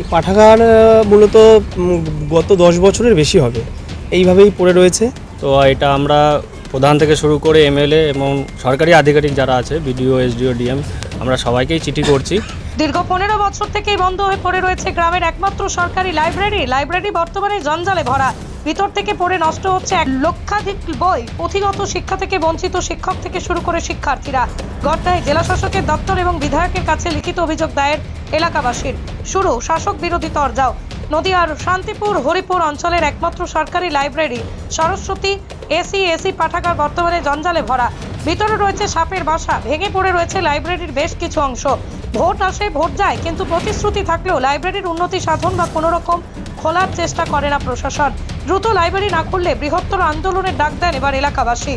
এই পাঠাগার মূলত গত দশ বছরের বেশি হবে। এইভাবেই পড়ে রয়েছে। তো এটা আমরা প্রধান থেকে শুরু করে এমএলএ এবং সরকারি আধিকারিক যারা আছে বিডিও এসডিও ডিএম আমরা সবাইকেই চিঠি করছি। দীর্ঘ পনেরো বছর থেকেই বন্ধ হয়ে পড়ে রয়েছে গ্রামের একমাত্র সরকারি লাইব্রেরি। লাইব্রেরি বর্তমানে জঞ্জালে ভরা। ভিতর থেকে পড়ে নষ্ট হচ্ছে এক লক্ষাধিক বই। পুঁথিগত শিক্ষা থেকে বঞ্চিত শিক্ষক থেকে শুরু করে শিক্ষার্থীরা। গড়টায় জেলা শাসকের দপ্তর এবং বিধায়কের কাছে লিখিত অভিযোগ দায়ের এলাকাবাসীর। শুরু, শাসক বিরোধী তরজাও। নদীয়ার শান্তিপুর, হরিপুর অঞ্চলের একমাত্র সরকারি লাইব্রেরি, সরস্বতী, এসি এসি পাঠাগার বর্তমানে জঞ্জালে ভরা। ভিতরে রয়েছে সাপের বাসা, ভেঙে পড়ে রয়েছে লাইব্রেরির বেশ কিছু অংশ। ভোট আসে, ভোট যায়, কিন্তু প্রতিশ্রুতি থাকলেও লাইব্রেরির উন্নতি সাধন বা কোনো রকম খোলার চেষ্টা করে না প্রশাসন। দ্রুত লাইব্রেরি না খুললে বৃহত্তর আন্দোলনের ডাক দেন এবার এলাকাবাসী।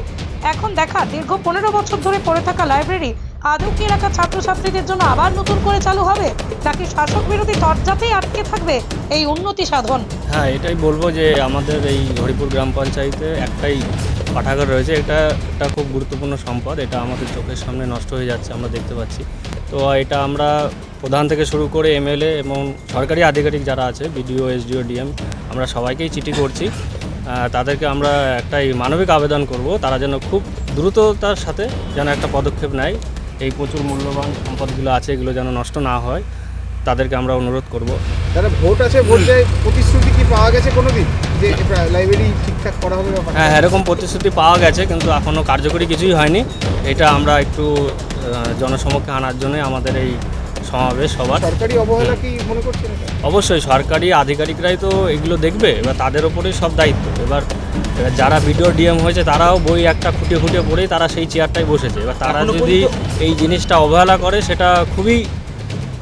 এখন দেখা, দীর্ঘ পনেরো বছর ধরে পড়ে থাকা লাইব্রেরি আদৌ কি এলাকার ছাত্রছাত্রীদের জন্য আবার নতুন করে চালু হবে? নাকি শাসক বিরোধী তরজাতেই আটকে থাকবে এই উন্নতি সাধন? হ্যাঁ এটাই বলব যে আমাদের এই হরিপুর গ্রাম পঞ্চায়েতে একটাই পাঠাগার রয়েছে। এটা একটা খুব গুরুত্বপূর্ণ সম্পদ। এটা আমাদের চোখের সামনে নষ্ট হয়ে যাচ্ছে, আমরা দেখতে পাচ্ছি। তো এটা আমরা প্রধান থেকে শুরু করে এমএলএ এবং সরকারি আধিকারিক যারা আছে, বিডিও, এসডিও, ডিএম আমরা সবাইকেই চিঠি করছি। তাদেরকে আমরা একটাই মানবিক আবেদন করব তারা যেন খুব দ্রুততার সাথে যেন একটা পদক্ষেপ নেয়। এই প্রচুর মূল্যবান সম্পদগুলো আছে এগুলো যেন নষ্ট না হয় তাদেরকে আমরা অনুরোধ করব। দাদা ভোট আছে ভোট প্রতিশ্রুতি কি পাওয়া গেছে কোনোদিন? যে লাইব্রেরি ঠিকঠাক করা হবে হ্যাঁ এরকম প্রতিশ্রুতি পাওয়া গেছে কিন্তু এখনও কার্যকরী কিছুই হয়নি। এটা আমরা একটু জনসমক্ষে আনার জন্যই আমাদের এই সমাবেশ সবার সরকারি অবহেলা কি মনে করছেন অবশ্যই সরকারি আধিকারিকরাই তো এগুলো দেখবে এবার তাদের ওপরেই সব দায়িত্ব। এবার এবার যারা বিডিও ডিএম হয়েছে তারাও বই একটা খুঁটে খুঁটে পড়েই তারা সেই চেয়ারটাই বসেছে। এবার তারা যদি এই জিনিসটা অবহেলা করে সেটা খুবই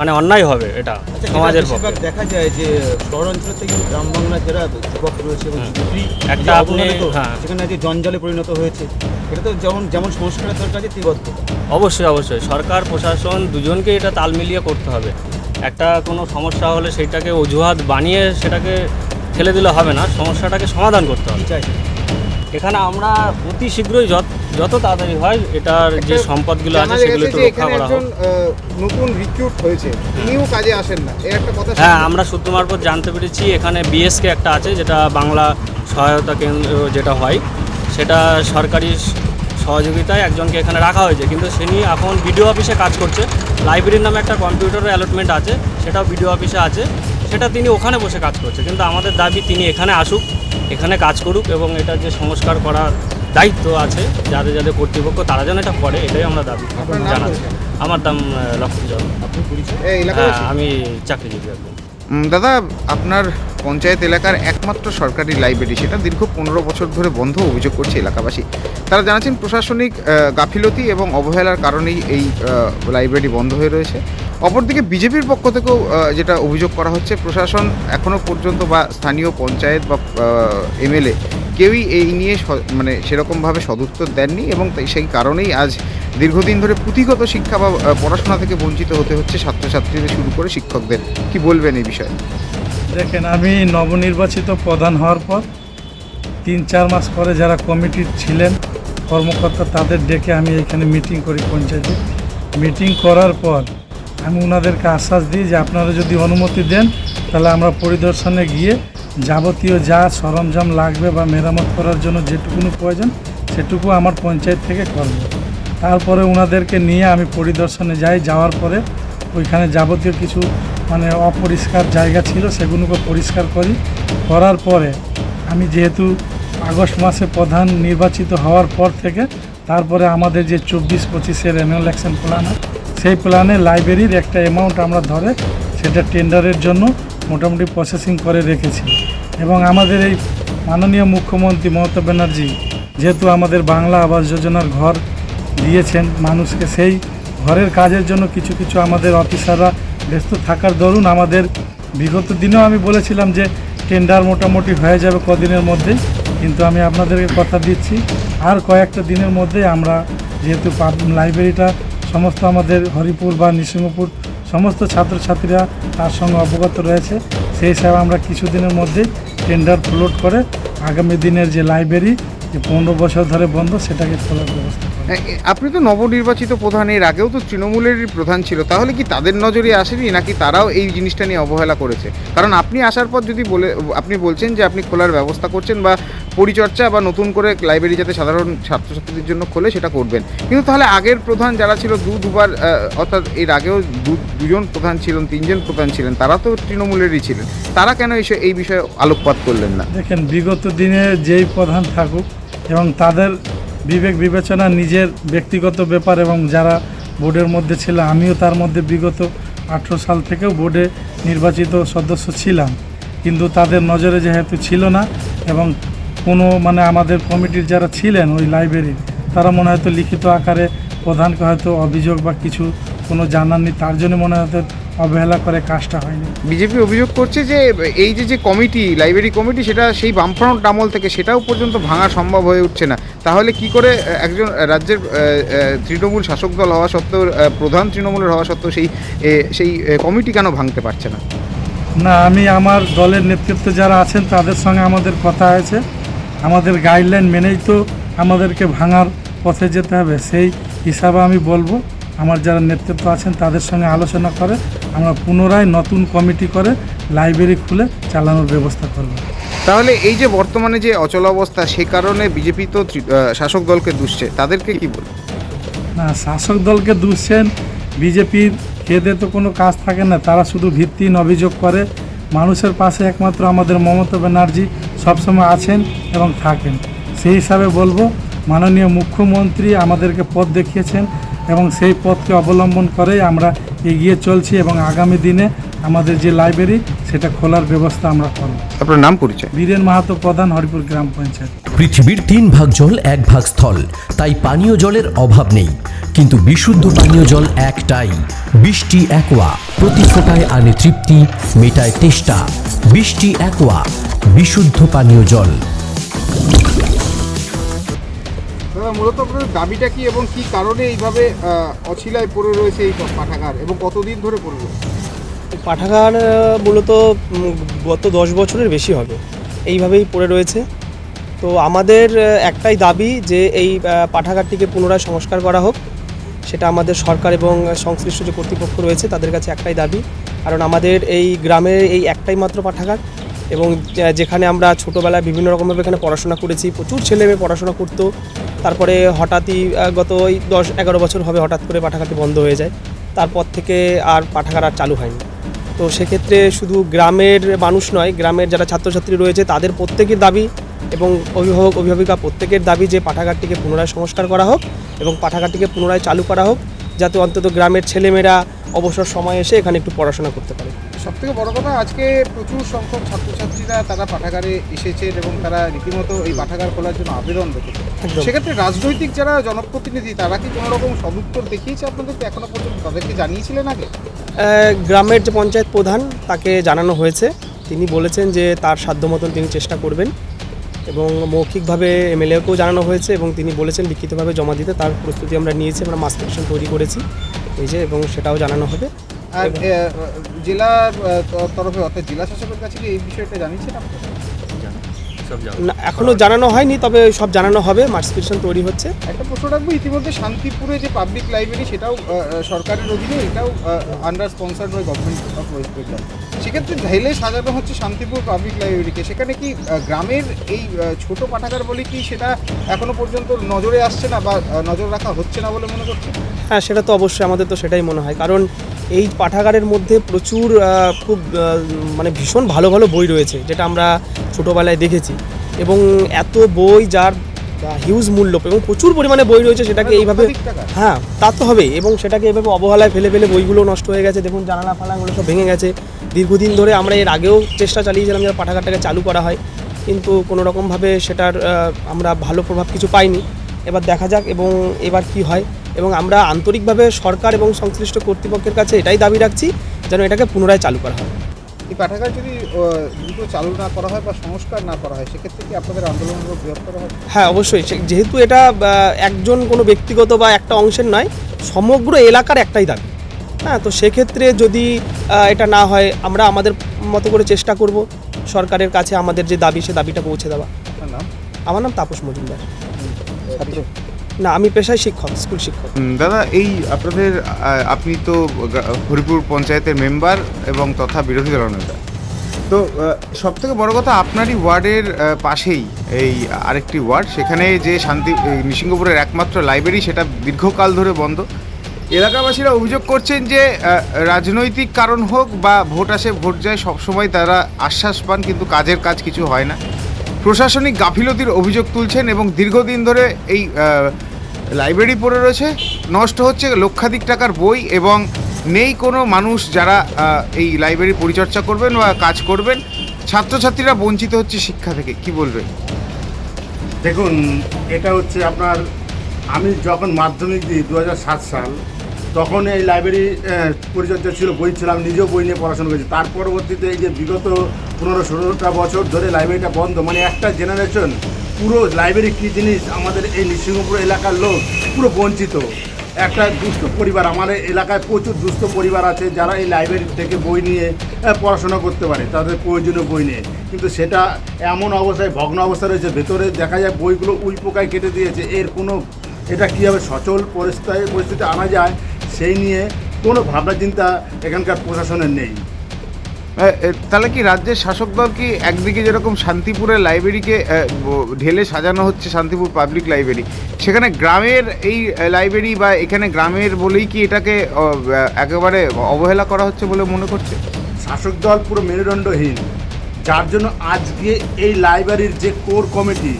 মানে অন্যায় হবে এটা আচ্ছা, সমাজের পক্ষে। দেখা যায় যে শহর অঞ্চল থেকে গ্রাম বাংলার যারা যুবক রয়েছে একটা আপনি- হ্যাঁ। সেখানে যে জঞ্জালে পরিণত হয়েছে। এটা তো যেমন যেমন সংস্কারের দরকার আছে অবশ্যই অবশ্যই। সরকার প্রশাসন দুজনকে এটা তাল মিলিয়ে করতে হবে। একটা কোনো সমস্যা হলে সেটাকে অজুহাত বানিয়ে সেটাকে ঠেলে দিলে হবে না। সমস্যাটাকে সমাধান করতে হবে। কি চাইছে এখানে আমরা অতি শীঘ্রই যত যত তাড়াতাড়ি হয় এটার যে সম্পদগুলো আছে সেগুলো যে রক্ষা করা হোক। নতুন রিক্রুট হয়েছে। তিনিও কাজে আসেন না। এর একটা কথা হ্যাঁ আমরা সূত্র মারফত জানতে পেরেছি এখানে বিএসকে একটা আছে যেটা বাংলা সহায়তা কেন্দ্র যেটা হয়। সেটা সরকারি সহযোগিতায় একজনকে এখানে রাখা হয়েছে। কিন্তু তিনি এখন বিডিও অফিসে কাজ করছে। লাইব্রেরির নামে একটা কম্পিউটারের অ্যালটমেন্ট আছে। সেটাও বিডিও অফিসে আছে। সেটা তিনি ওখানে বসে কাজ করছে কিন্তু আমাদের দাবি তিনি এখানে আসুক এখানে কাজ করুক এবং এটা যে সংস্কার করার দায়িত্ব আছে যাদের যাদের কর্তৃপক্ষ তারা যেন এটা করে এটাই আমরা দাবি জানাচ্ছি। আমার দাম এলাকায় হ্যাঁ আমি চাকরিজীবী একজন। দাদা আপনার পঞ্চায়েত এলাকার একমাত্র সরকারি লাইব্রেরি সেটা দীর্ঘ পনেরো বছর ধরে বন্ধ অভিযোগ করছে এলাকাবাসী। তারা জানাচ্ছেন প্রশাসনিক গাফিলতি এবং অবহেলার কারণেই এই লাইব্রেরি বন্ধ হয়ে রয়েছে। অপরদিকে বিজেপির পক্ষ থেকেও যেটা অভিযোগ করা হচ্ছে, প্রশাসন এখনও পর্যন্ত বা স্থানীয় পঞ্চায়েত বা এমএলএ কেউই এই নিয়ে মানে সেরকমভাবে সদুত্তর দেননি এবং তাই সেই কারণেই আজ দীর্ঘদিন ধরে পুঁথিগত শিক্ষা বা পড়াশোনা থেকে বঞ্চিত হতে হচ্ছে ছাত্রছাত্রীদের শুরু করে শিক্ষকদের। কি বলবেন এই বিষয়ে? দেখেন, আমি নবনির্বাচিত প্রধান হওয়ার পর তিন, চার মাস পরে যারা কমিটির ছিলেন, কর্মকর্তা, তাদের ডেকে আমি এখানে মিটিং করি পঞ্চায়েতে। মিটিং করার পর আমি ওনাদেরকে আশ্বাস দিই যে আপনারা যদি অনুমতি দেন, তাহলে আমরা পরিদর্শনে গিয়ে যাবতীয় যা সরঞ্জাম লাগবে বা মেরামত করার জন্য যেটুকুনো প্রয়োজন, সেটুকু আমার পঞ্চায়েত থেকে করব। তারপরে ওনাদেরকে নিয়ে আমি পরিদর্শনে যাই। যাওয়ার পরে ওইখানে যাবতীয় কিছু মানে অপরিষ্কার জায়গা ছিল, সেগুলোকে পরিষ্কার করি। করার পরে আমি যেহেতু আগস্ট মাসে প্রধান নির্বাচিত হওয়ার পর থেকে, তারপরে আমাদের যে চব্বিশ পঁচিশের অ্যানুয়াল ইলেকশন প্ল্যান সেই প্ল্যানে লাইব্রেরির একটা অ্যামাউন্ট আমরা ধরে সেটা টেন্ডারের জন্য মোটামুটি প্রসেসিং করে রেখেছি। এবং আমাদের এই মাননীয় মুখ্যমন্ত্রী মমতা ব্যানার্জি যেহেতু আমাদের বাংলা আবাস যোজনার ঘর দিয়েছেন, মানুষকে সেই ঘরের কাজের জন্য কিছু কিছু আমাদের অফিসাররা ব্যস্ত থাকার দরুন আমাদের বিগত দিনেও আমি বলেছিলাম যে টেন্ডার মোটামুটি হয়ে যাবে কদিনের মধ্যেই, কিন্তু আমি আপনাদেরকে কথা দিচ্ছি, আর কয়েকটা দিনের মধ্যেই আমরা যেহেতু লাইব্রেরিটা সমস্ত আমাদের হরিপুর বা নৃসিংহপুর সমস্ত ছাত্রছাত্রীরা তার সঙ্গে অবগত রয়েছে। সেই হিসাবে আমরা কিছুদিনের মধ্যেই টেন্ডার ফ্লোট করে আগামী দিনের যে লাইব্রেরি যে পনেরো বছর ধরে বন্ধ, সেটাকে খোলার ব্যবস্থা আপনি তো নবনির্বাচিত প্রধান, এর আগেও তো তৃণমূলেরই প্রধান ছিল। তাহলে কি তাদের নজরে আসেনি, নাকি তারাও এই জিনিসটা নিয়ে অবহেলা করেছে? কারণ আপনি আসার পর যদি বলে, আপনি বলছেন যে আপনি খোলার ব্যবস্থা করছেন বা পরিচর্যা বা নতুন করে লাইব্রেরি যাতে সাধারণ ছাত্রছাত্রীদের জন্য খোলে, সেটা করবেন। কিন্তু তাহলে আগের প্রধান যারা ছিল, দু, দুবার অর্থাৎ এর আগেও দুজন প্রধান ছিলেন, তিনজন প্রধান ছিলেন, তারা তো তৃণমূলেরই ছিলেন। তারা কেন এসে এই বিষয়ে আলোকপাত করলেন না? দেখেন, বিগত দিনে যেই প্রধান থাকুক এবং তাদের বিবেক বিবেচনা, নিজের ব্যক্তিগত ব্যাপার এবং যারা বোর্ডের মধ্যে ছিল, আমিও তার মধ্যে বিগত আঠেরো সাল থেকেও বোর্ডে নির্বাচিত সদস্য ছিলাম। কিন্তু তাদের নজরে যেহেতু ছিল না এবং কোনো মানে আমাদের কমিটির যারা ছিলেন ওই লাইব্রেরির তারা মনে হয়তো লিখিত আকারে প্রধানকে হয়তো অভিযোগ বা কিছু কোনো জানাননি তার জন্য মনে হয়তো অবহেলা করে কাজটা হয়নি। বিজেপি অভিযোগ করছে যে এই যে যে কমিটি লাইব্রেরি কমিটি সেটা সেই বামফ্রন্ট আমল থেকে সেটাও পর্যন্ত ভাঙা সম্ভব হয়ে উঠছে না। তাহলে কি করে একজন রাজ্যের তৃণমূল শাসক দল হওয়া সত্ত্বেও প্রধান তৃণমূলের হওয়া সত্ত্বেও সেই সেই কমিটি কেন ভাঙতে পারছে না? না আমি আমার দলের নেতৃত্ব যারা আছেন তাদের সঙ্গে আমাদের কথা হয়েছে। আমাদের গাইডলাইন মেনেই তো আমাদেরকে ভাঙার পথে যেতে হবে। সেই হিসাবে আমি বলব আমার যারা নেতৃত্ব আছেন তাদের সঙ্গে আলোচনা করে আমরা পুনরায় নতুন কমিটি করে লাইব্রেরি খুলে চালানোর ব্যবস্থা করব। তাহলে এই যে বর্তমানে যে অচলাবস্থা সে কারণে বিজেপি তো শাসক দলকে দুষছে। তাদেরকে কি বলব? না শাসক দলকে দুষছেন বিজেপির খেদে তো কোনো কাজ থাকে না। তারা শুধু ভিত্তিহীন অভিযোগ করে। মানুষের পাশে একমাত্র আমাদের মমতা ব্যানার্জি। সবসময় আছেন এবং থাকেন। সেই হিসাবে বলব মাননীয় মুখ্যমন্ত্রী আমাদেরকে পথ দেখিয়েছেন এবং সেই পথকে অবলম্বন করেই আমরা এগিয়ে চলছি এবং আগামী দিনে আমাদের যে লাইব্রেরি সেটা খোলার ব্যবস্থা আমরা করব। আপনার নাম পরিচয়? বীরেন মাহাতো প্রধান হরিপুর গ্রাম পঞ্চায়েত। পৃথিবীর তিন ভাগ জল এক ভাগ স্থল। তাই পানীয় জলের অভাব নেই। কিন্তু বিশুদ্ধ পানীয় জল একটাই। বৃষ্টি একোয়া। প্রতি ফোটায় আনে তৃপ্তি মেটায় তেষ্টা। বৃষ্টি একোয়া। বিশুদ্ধ পানীয় জল। মূলত দাবিটা কি এবং কি কারণে এইভাবে অছিলায় পড়ে রয়েছে এই পাঠাগার এবং কতদিন ধরে পড়ে রয়েছে? পাঠাগার মূলত গত দশ বছরের বেশি হবে। এইভাবেই পড়ে রয়েছে। তো আমাদের একটাই দাবি যে এই পাঠাগারটিকে পুনরায় সংস্কার করা হোক। সেটা আমাদের সরকার এবং সংশ্লিষ্ট যে কর্তৃপক্ষ রয়েছে, তাদের কাছে একটাই দাবি। কারণ আমাদের এই গ্রামের এই একটাই মাত্র পাঠাগার এবং যেখানে আমরা ছোটোবেলায় বিভিন্ন রকমভাবে এখানে পড়াশোনা করেছি, প্রচুর ছেলে মেয়ে পড়াশোনা করতো। তারপরে হঠাৎই গত ওই দশ, এগারো বছর হবে হঠাৎ করে পাঠাগারটি বন্ধ হয়ে যায়। তারপর থেকে আর পাঠাগার আর চালু হয়নি। তো সেক্ষেত্রে শুধু গ্রামের মানুষ নয়, গ্রামের যারা ছাত্রছাত্রী রয়েছে, তাদের প্রত্যেকের দাবি এবং অভিভাবক অভিভাবিকা প্রত্যেকের দাবি যে পাঠাগারটিকে পুনরায় সংস্কার করা হোক এবং পাঠাগারটিকে পুনরায় চালু করা হোক যাতে অন্তত গ্রামের ছেলেমেয়েরা অবসর সময় এসে এখানে একটু পড়াশোনা করতে পারে। সব থেকে বড় কথা আজকে প্রচুর সংখ্যক ছাত্রছাত্রীরা তারা পাঠাগারে এসেছেন এবং তারা রীতিমতো এই পাঠাগার খোলার জন্য আবেদন রেখেছে সেক্ষেত্রে রাজনৈতিক যারা জনপ্রতিনিধি তারা কি কোনো রকম সদুত্তর দেখিয়েছে আপনাদেরকে এখনও পর্যন্ত? তাদেরকে জানিয়েছিলেন আগে? গ্রামের যে পঞ্চায়েত প্রধান তাকে জানানো হয়েছে। তিনি বলেছেন যে তার সাধ্য মতন তিনি চেষ্টা করবেন। এবং মৌখিকভাবে এমএলএকেও জানানো হয়েছে এবং তিনি বলেছেন লিখিতভাবে জমা দিতে, তার প্রস্তুতি আমরা নিয়েছি, আমরা মাস্ক পিটিশন তৈরি করেছি, এই যে, এবং সেটাও জানানো হবে। আর জেলার তরফে অর্থাৎ জেলা শাসকের কাছে এই বিষয়টা জানিয়েছেন না এখনও জানানো হয়নি তবে সব জানানো হবে পিটিশন তৈরি হচ্ছে। একটা প্রশ্ন রাখব ইতিমধ্যে শান্তিপুরে যে পাবলিক লাইব্রেরি সেটাও সরকারের অধীনে এটাও under sponsored by government of West Bengal সেক্ষেত্রে ঢেলে সাজানো হচ্ছে শান্তিপুর পাবলিক লাইব্রেরিকে সেখানে কি গ্রামের এই ছোট পাঠাগার বলে কি সেটা এখনও পর্যন্ত নজরে আসছে না বা নজর রাখা হচ্ছে না বলে মনে করছে হ্যাঁ সেটা তো অবশ্যই আমাদের তো সেটাই মনে হয়। কারণ এই পাঠাগারের মধ্যে প্রচুর খুব মানে ভীষণ ভালো ভালো বই রয়েছে যেটা আমরা ছোটোবেলায় দেখেছি। এবং এত বই যার হিউজ মূল্য এবং প্রচুর পরিমাণে বই রয়েছে সেটাকে এইভাবে হ্যাঁ তা তো হবে এবং সেটাকে এভাবে অবহেলায় ফেলে ফেলে বইগুলো নষ্ট হয়ে গেছে। দেখুন জানালা ফালাগুলো সব ভেঙে গেছে। দীর্ঘদিন ধরে আমরা এর আগেও চেষ্টা চালিয়েছিলাম যে পাঠাগারটাকে চালু করা হয় কিন্তু কোনো রকমভাবে সেটার আমরা ভালো প্রভাব কিছু পাইনি। এবার দেখা যাক এবং এবার কি হয়। এবং আমরা আন্তরিকভাবে সরকার এবং সংশ্লিষ্ট কর্তৃপক্ষের কাছে এটাই দাবি রাখছি যেন এটাকে পুনরায় চালু করা হয়। এই পাঠাগার যদি দ্রুত চালু না করা হয় বা সংস্কার না করা হয় সেক্ষেত্রে কি আপনাদের আন্দোলন বৃহত্তর হবে? হ্যাঁ অবশ্যই। সে- যেহেতু এটা একজন কোনো ব্যক্তিগত বা একটা অংশের নয় সমগ্র এলাকার একটাই দাবি। হ্যাঁ তো সেক্ষেত্রে যদি এটা না হয় আমরা আমাদের মতো করে চেষ্টা করব সরকারের কাছে আমাদের যে দাবি সে দাবিটা পৌঁছে দেওয়া। নাম? আমার নাম তাপস মজুমদার। না, আমি পেশায় শিক্ষক, স্কুল শিক্ষক। দাদা, এই আপনাদের আপনি তো হরিপুর পঞ্চায়েতের মেম্বার এবং তথা বিরোধী দলনেতা তো সব থেকে বড় কথা, আপনারই ওয়ার্ডের পাশেই এই আরেকটি ওয়ার্ড, সেখানে যে শান্তি নিসিংহপুরের একমাত্র লাইব্রেরি, সেটা দীর্ঘকাল ধরে বন্ধ। এলাকাবাসীরা অভিযোগ করছেন যে রাজনৈতিক কারণ হোক বা ভোট আসে, ভোট যায়, সবসময় তারা আশ্বাস পান, কিন্তু কাজের কাজ কিছু হয় না। প্রশাসনিক গাফিলতির অভিযোগ তুলছেন এবং দীর্ঘদিন ধরে এই লাইব্রেরি পড়ে রয়েছে। নষ্ট হচ্ছে লক্ষাধিক টাকার বই এবং নেই কোনো মানুষ যারা এই লাইব্রেরি পরিচর্যা করবেন বা কাজ করবেন। ছাত্রছাত্রীরা বঞ্চিত হচ্ছে শিক্ষা থেকে। কি বলবেন দেখুন, এটা হচ্ছে আপনার, আমি যখন মাধ্যমিক দিই দু হাজার সাত সাল, তখন এই লাইব্রেরি পরিচর্যা ছিল, বই ছিল আমি নিজেও বই নিয়ে পড়াশোনা করেছি। তার পরবর্তীতে এই যে বিগত পনেরো ষোলোটা বছর ধরে লাইব্রেরিটা বন্ধ। মানে একটা জেনারেশন পুরো লাইব্রেরি কী জিনিস? আমাদের এই নৃসিংহপুর এলাকার লোক পুরো বঞ্চিত। একটা দুস্থ পরিবার এই এলাকায় প্রচুর দুস্থ পরিবার আছে যারা এই লাইব্রেরি থেকে বই নিয়ে পড়াশোনা করতে পারে, তাদের প্রয়োজনীয় বই নিয়ে। কিন্তু সেটা এমন অবস্থায়, ভগ্ন অবস্থা রয়েছে, ভেতরে দেখা যায় বইগুলো উই পোকায় কেটে দিয়েছে। এর কোনো, এটা কীভাবে সচল পরিস্থিতি পরিস্থিতি আনা যায়, সেই নিয়ে কোনো ভাবনা চিন্তা এখানকার প্রশাসনের নেই। তাহলে কি রাজ্যের শাসক দল কি একদিকে যেরকম শান্তিপুরের লাইব্রেরিকে ঢেলে সাজানো হচ্ছে শান্তিপুর পাবলিক লাইব্রেরি, সেখানে গ্রামের এই লাইব্রেরি বা এখানে গ্রামের বলেই কি এটাকে একেবারে অবহেলা করা হচ্ছে বলে মনে করছে? শাসক দল পুরো মেরুদণ্ডহীন। যার জন্য আজকে এই লাইব্রেরির যে কোর কমিটি,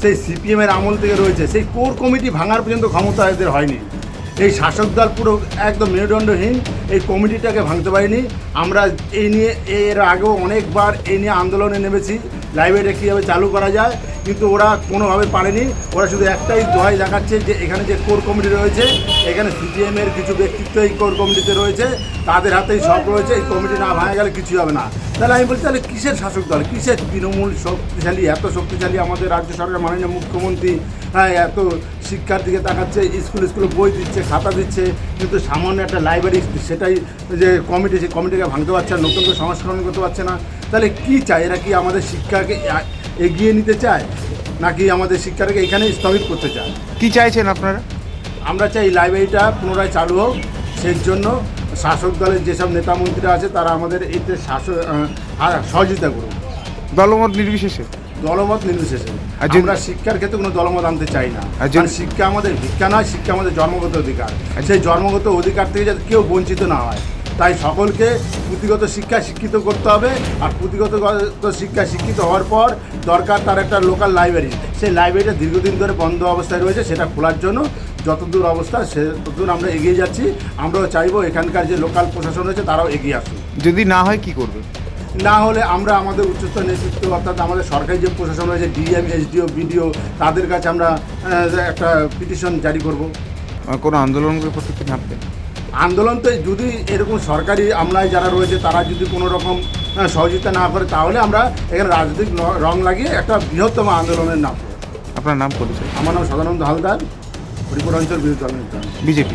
সেই সিপিএমের আমল থেকে রয়েছে, সেই কোর কমিটি ভাঙার পর্যন্ত ক্ষমতা এদের হয়নি। এই শাসক দল পুরো একদম মেরুদণ্ডহীন, এই কমিটিটাকে ভাঙতে পারিনি। আমরা এই নিয়ে, এর আগেও অনেকবার এই নিয়ে আন্দোলনে নেমেছি। লাইব্রেরিটা কীভাবে চালু করা যায়, কিন্তু ওরা কোনোভাবে পারেনি। ওরা শুধু একটাই দোহাই দেখাচ্ছে যে এখানে যে কোর কমিটি রয়েছে, এখানে সিপিএমের কিছু ব্যক্তিত্ব এই কোর কমিটিতে রয়েছে, তাদের হাতেই সব রয়েছে, এই কমিটি না ভাঙা গেলে কিছুই হবে না। তাহলে আমি বলছি, তাহলে কিসের শাসক দল? কিসের তৃণমূল শক্তিশালী, এত শক্তিশালী আমাদের রাজ্য সরকার? মাননীয় মুখ্যমন্ত্রী হ্যাঁ এত শিক্ষার দিকে তাকাচ্ছে, স্কুল স্কুলে বই দিচ্ছে, খাতা দিচ্ছে, কিন্তু সামান্য একটা লাইব্রেরি সেটাই যে কমিটি সেই কমিটিকে ভাঙতে পারছে না, নতুন করে সংস্করণ করতে পারছে না। তাহলে কি চায়? এরা কি আমাদের শিক্ষাকে এগিয়ে নিতে চায়? নাকি আমাদের শিক্ষাটাকে এখানেই স্থগিত করতে চায়? কি চাইছেন আপনারা? আমরা চাই লাইব্রেরিটা পুনরায় চালু হোক। সেই জন্য শাসক দলের যেসব নেতা মন্ত্রীরা আছে তারা আমাদের এতে শাসক সহযোগিতা করুক। দলমত নির্বিশেষে? দলমত নির্বিশেষে। আমরা শিক্ষার ক্ষেত্রে কোনো দলমত আনতে চাই না। কারণ শিক্ষা আমাদের ভিক্ষা নয় শিক্ষা আমাদের জন্মগত অধিকার। সেই জন্মগত অধিকার থেকে যাতে কেউ বঞ্চিত না হয়। তাই সকলকে পুঁথিগত শিক্ষা শিক্ষিত করতে হবে। আর পুঁথিগত গ- শিক্ষা শিক্ষিত হওয়ার পর দরকার তার একটা লোকাল লাইব্রেরি সেই লাইব্রেরিটা দীর্ঘদিন ধরে বন্ধ অবস্থায় রয়েছে সেটা খোলার জন্য যতদূর অবস্থা সে ততদূর আমরা এগিয়ে যাচ্ছি। আমরাও চাইব এখানকার যে লোকাল প্রশাসন রয়েছে তারাও এগিয়ে আসুক। যদি না হয় কি করবে? না হলে আমরা আমাদের উচ্চস্তর নেতৃত্ব অর্থাৎ আমাদের সরকারি যে প্রশাসন রয়েছে ডিএম এসডিও বিডিও তাদের কাছে আমরা একটা পিটিশন জারি করব। কোনো আন্দোলন কি নামবেন আন্দোলন তো যদি এরকম সরকারি আমলায় যারা রয়েছে তারা যদি কোনো রকম সহযোগিতা না করে তাহলে আমরা এখানে রাজনৈতিক রং লাগিয়ে একটা বৃহত্তম আন্দোলনের নাম আপনার নাম পরিচয়? আমার নাম সদানন্দ হালদার হরিপুর অঞ্চল বিরোধী বিজেপি।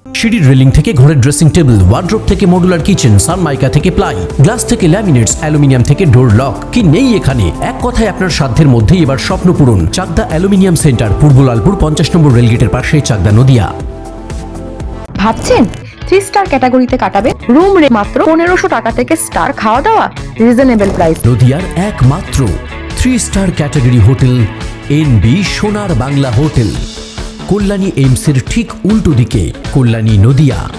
সিঁড়ির রেলিং থেকে ঘরের ড্রেসিং টেবিল ওয়ার্ড্রোপ থেকে মডুলার কিচেন সানমাইকা থেকে প্লাই গ্লাস থেকে ল্যামিনেটস অ্যালুমিনিয়াম থেকে ডোর লক কি নেই এখানে? এক কথায় আপনার সাধ্যের মধ্যেই এবার স্বপ্ন পূরণ। চাকদা অ্যালুমিনিয়াম সেন্টার পূর্ব লালপুর পঞ্চাশ নম্বর রেলগেটের পাশে চাকদা নদিয়া। ভাবছেন? থ্রি স্টার ক্যাটাগরিতে কাটাবে রুম রে মাত্র পনেরোশো টাকা থেকে স্টার খাওয়া দাওয়া রিজনেবল প্রাইস নদিয়ার একমাত্র three star category hotel N B Sonar Bangla hotel Kalyani এইমসের ঠিক উল্টো দিকে কল্যাণী নদিয়া।